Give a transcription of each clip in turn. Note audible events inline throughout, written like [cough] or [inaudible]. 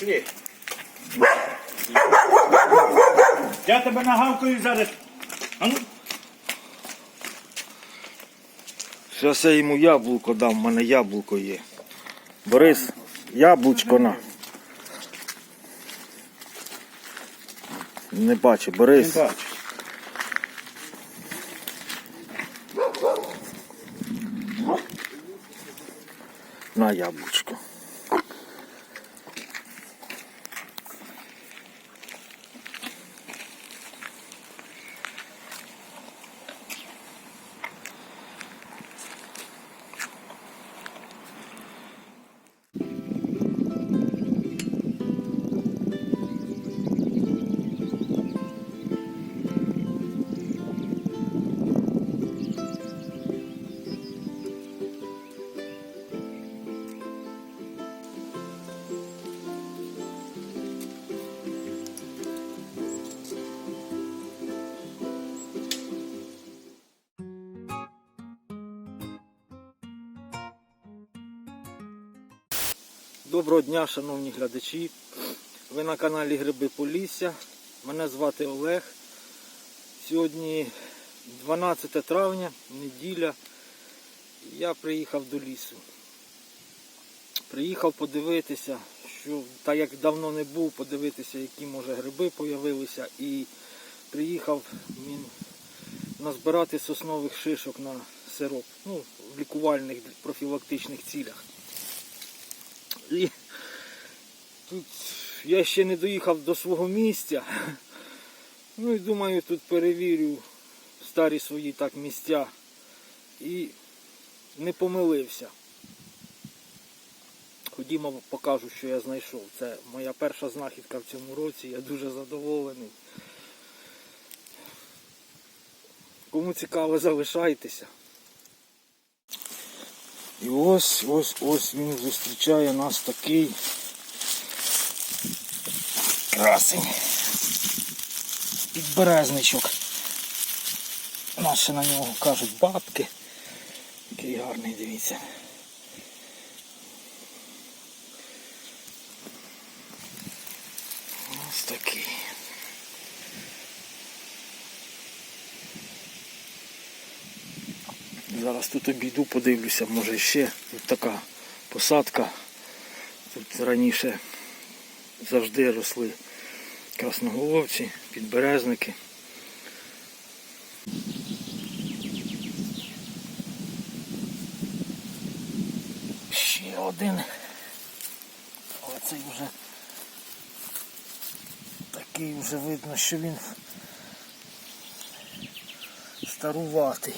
Пішли. Я тебе нагавкою зараз. А ну, Зараз я йому яблуко дам, в мене яблуко є. Борис, яблучко на. Не бачу, Борис. не бачу. На яблучко. Доброго дня, шановні глядачі. Ви на каналі Гриби Полісся. Мене звати Олег. Сьогодні 12 травня, неділя. Я приїхав до лісу. Приїхав подивитися, що так як давно не був, подивитися, які може гриби появилися. І приїхав він назбирати соснових шишок на сироп. Ну, в лікувальних профілактичних цілях. І тут я ще не доїхав до свого місця. Ну і думаю, тут перевірю старі свої так місця. І не помилився. Ходімо, покажу, що я знайшов. Це моя перша знахідка в цьому році. Я дуже задоволений. Кому цікаво, залишайтеся. І ось, ось, ось він зустрічає нас такий красень. Підберезничок. Наші на нього кажуть бабки. Який гарний, дивіться. Ось такий. Зараз тут обійду, подивлюся, може ще тут така посадка. Тут раніше завжди росли красноголовці, підберезники. Ще один. Але цей вже такий вже видно, що він старуватий.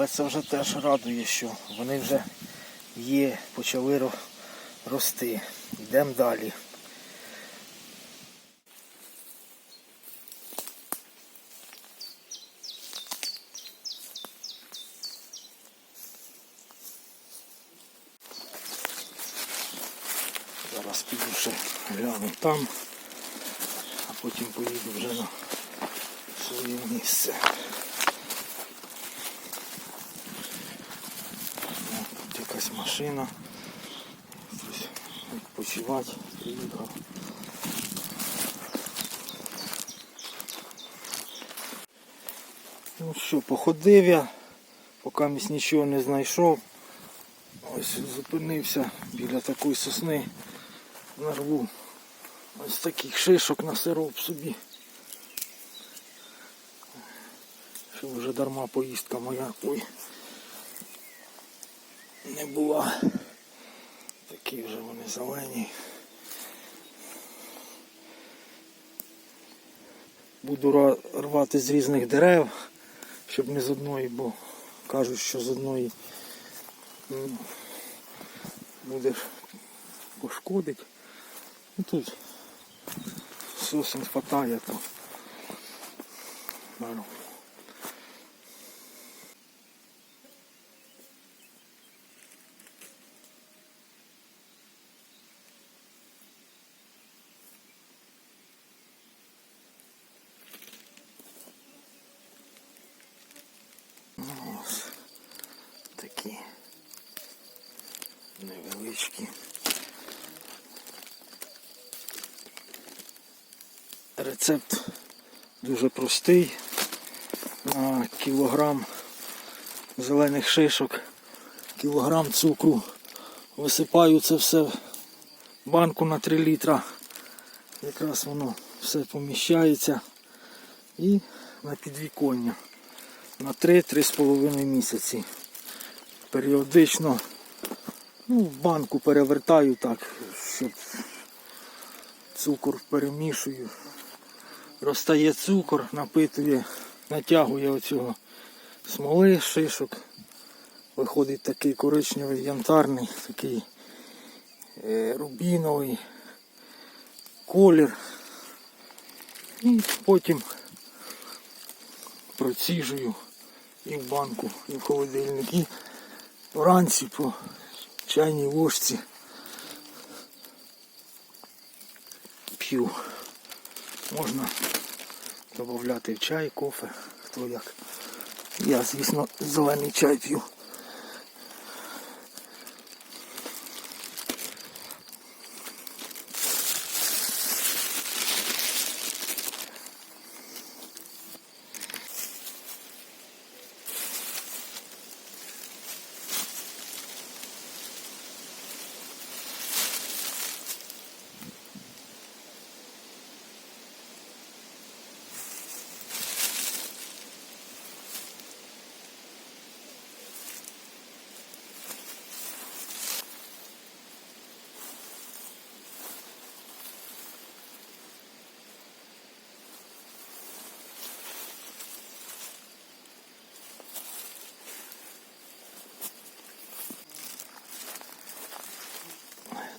Але це вже теж радує, що вони вже є, почали рости. Йдемо далі. Зараз піду ще гляну там, а потім поїду вже на своє місце. О, Тут якась машина. Хтось відпочивати приїхав. Ну що, походив я, поки місь нічого не знайшов. Ось зупинився біля такої сосни. Нарву ось таких шишок на сироп собі. Щоб вже дарма поїздка моя. Ой. Не була. Такі вже вони зелені. Буду рвати з різних дерев, щоб не з одної, бо кажуть, що з одної м, буде пошкодить. Ну тут сосен хватає, то беру. такі невеличкі. Рецепт дуже простий. На кілограм зелених шишок, кілограм цукру. Висипаю це все в банку на 3 літра. Якраз воно все поміщається. І на підвіконня на 3-3,5 місяці. Періодично ну, в банку перевертаю так, щоб цукор перемішую. Розтає цукор, напитує, натягує оцього смоли, шишок. Виходить такий коричневий янтарний, такий е, рубіновий колір. І потім проціжую і в банку, і в холодильник, і вранці по чайній ложці п'ю. Можна додати в чай, кофе, хто як. Я, звісно, зелений чай п'ю.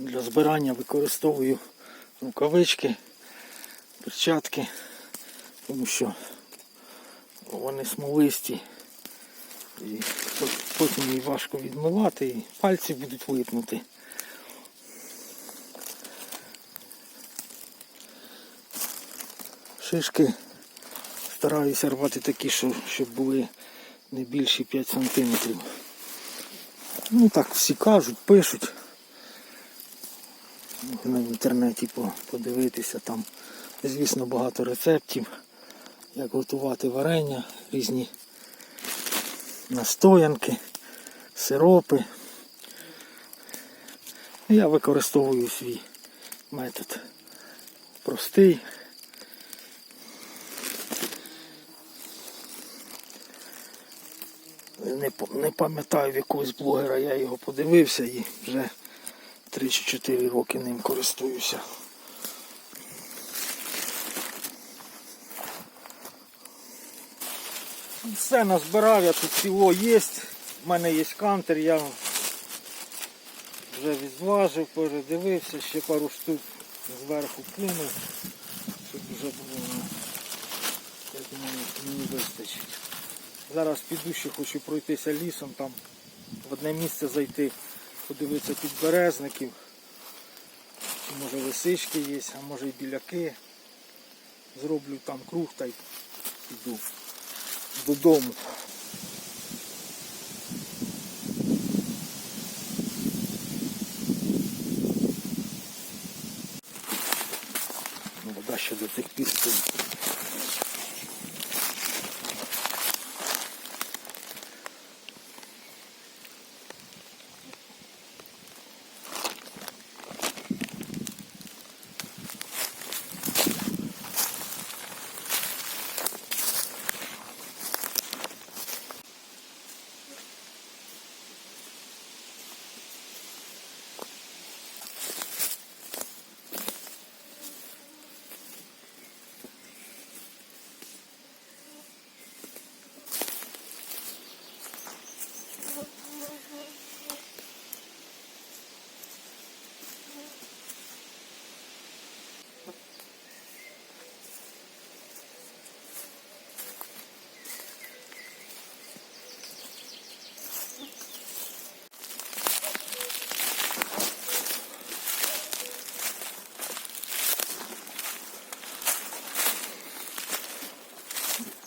Для збирання використовую рукавички, перчатки, тому що вони смолисті. І потім її важко відмивати і пальці будуть липнути. Шишки стараюся рвати такі, щоб були не більші 5 сантиметрів. Ну так всі кажуть, пишуть. Можна в інтернеті подивитися, там, звісно, багато рецептів, як готувати варення, різні настоянки, сиропи. Я використовую свій метод простий. Не, пам'ятаю в якогось блогера, я його подивився і вже 3 чи 4 роки ним користуюся. Все назбирав, я тут всього є. У мене є кантер, я вже відважив, передивився, ще пару штук зверху кинув, щоб вже було. Я думаю, мені вистачить. Зараз піду ще хочу пройтися лісом, там в одне місце зайти, подивитися підберезників. березників. може лисички є, а може і біляки. Зроблю там круг та й піду додому.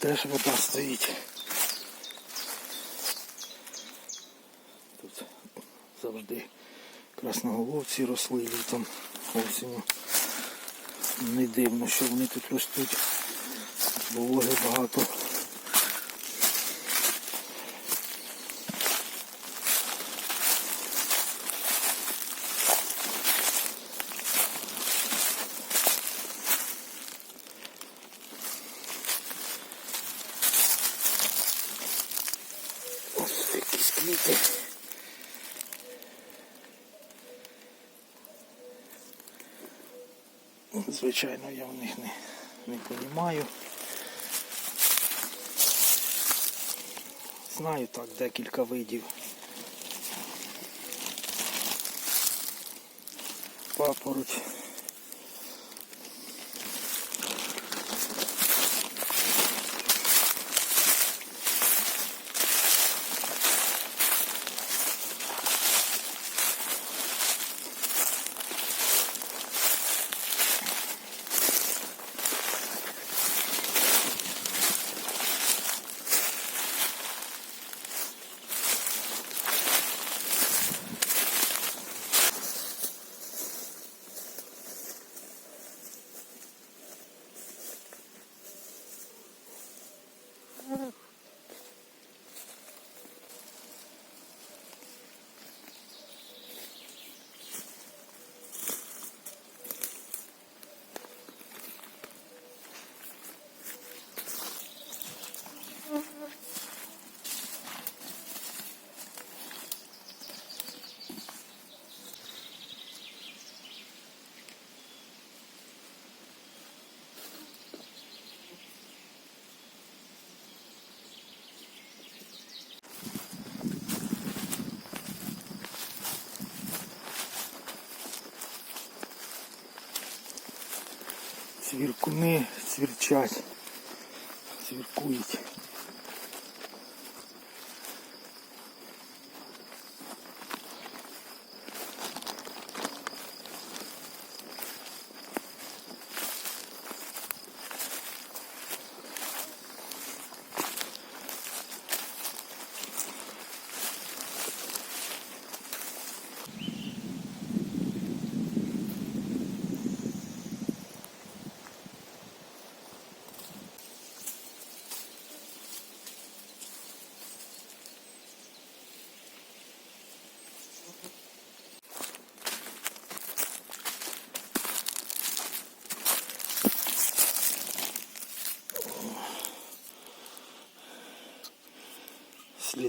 теж вода стоїть. Тут завжди красноголовці росли літом осінню. Не дивно, що вони тут ростуть, бо вологи багато. Звичайно, я в них не, не понімаю. Знаю так декілька видів. Папороть. Цвіркуни цвірчать, цвіркують.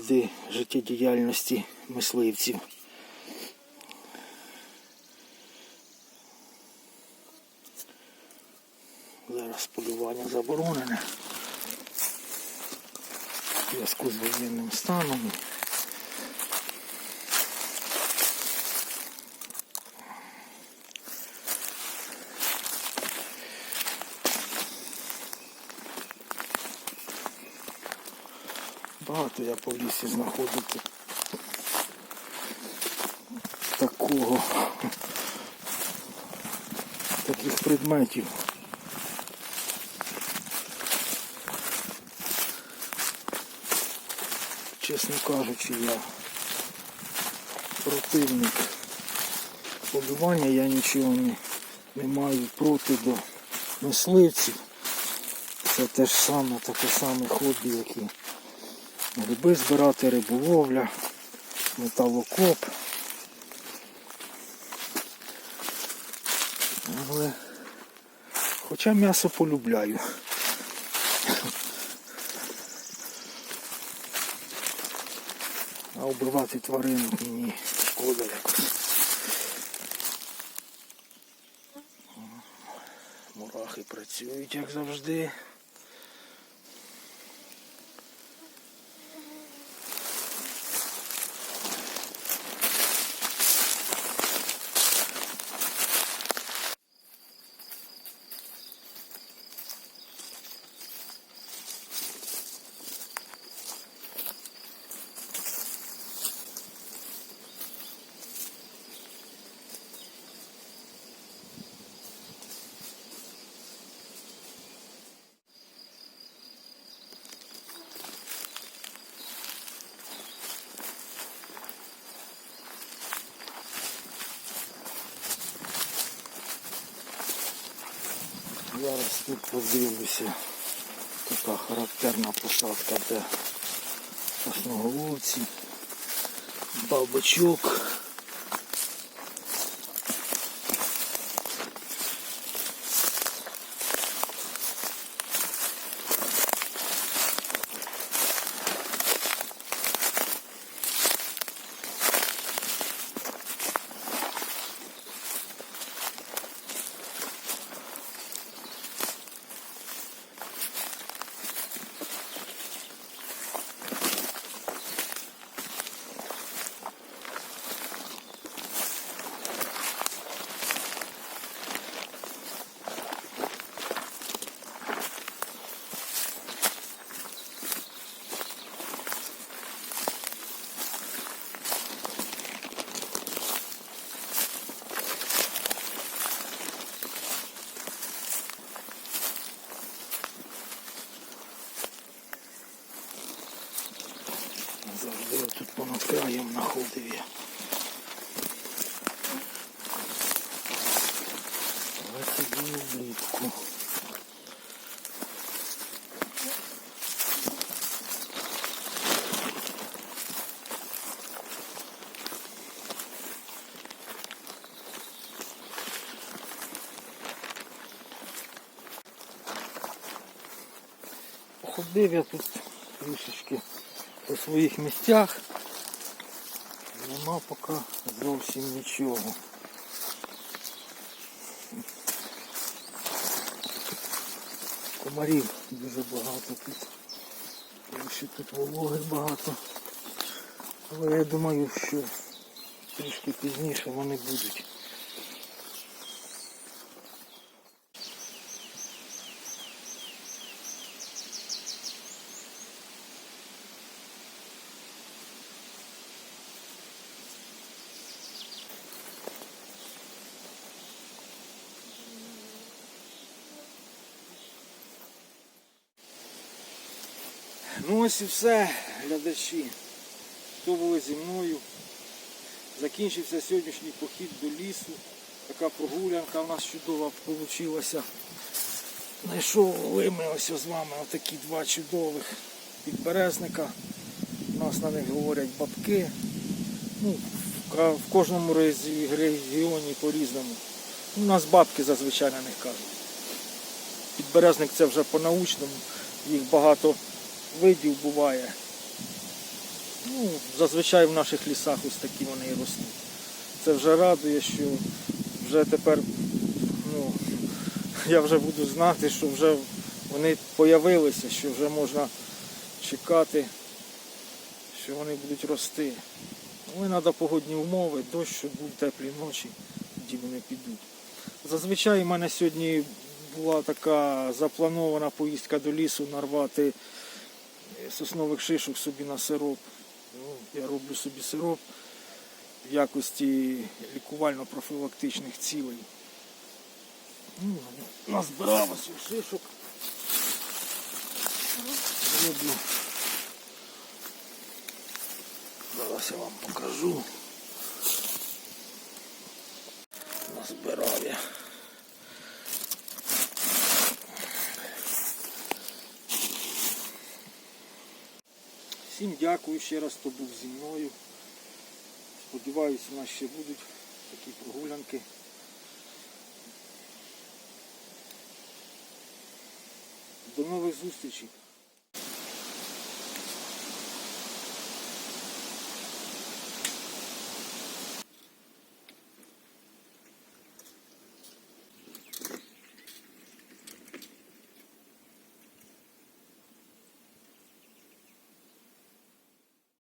Сліди життєдіяльності мисливців. Багато я по лісі знаходити такого таких предметів. Чесно кажучи, я противник полювання, я нічого не, не маю проти до мисливців. Це те ж саме, таке саме хобі, як і гриби збирати, риболовля, металокоп. Але хоча м'ясо полюбляю. А вбивати тваринок мені шкода якось. Мурахи працюють, як завжди. Тут подивлюся. Така характерна посадка, де основоловці, бабачок. Завжди отут понад краєм знаходив я. Але це було влітку. Походив я тут трішечки по своїх місцях. Нема поки зовсім нічого. Комарів дуже багато тут. Тому що тут вологи багато. Але я думаю, що трішки пізніше вони будуть. Ось і все, глядачі. Хто були зі мною. Закінчився сьогоднішній похід до лісу. Така прогулянка у нас чудова вийшла. Знайшов ми ось з вами отакі два чудових підберезника. У нас на них говорять бабки. Ну, в кожному регіоні по-різному. У нас бабки зазвичай на них кажуть. Підберезник це вже по-научному, їх багато видів буває. Ну, зазвичай в наших лісах ось такі вони і ростуть. Це вже радує, що вже тепер ну, [laughs] я вже буду знати, що вже вони появилися, що вже можна чекати, що вони будуть рости. Але треба погодні умови, дощ, щоб був теплі ночі, тоді вони підуть. Зазвичай в мене сьогодні була така запланована поїздка до лісу нарвати соснових шишок собі на сироп. Ну, я роблю собі сироп в якості лікувально-профілактичних цілей. Ну, назбирав шишок. Роблю. Зараз я вам покажу. Назбирав я. Всім дякую ще раз, хто був зі мною. Сподіваюся, у нас ще будуть такі прогулянки. До нових зустрічей.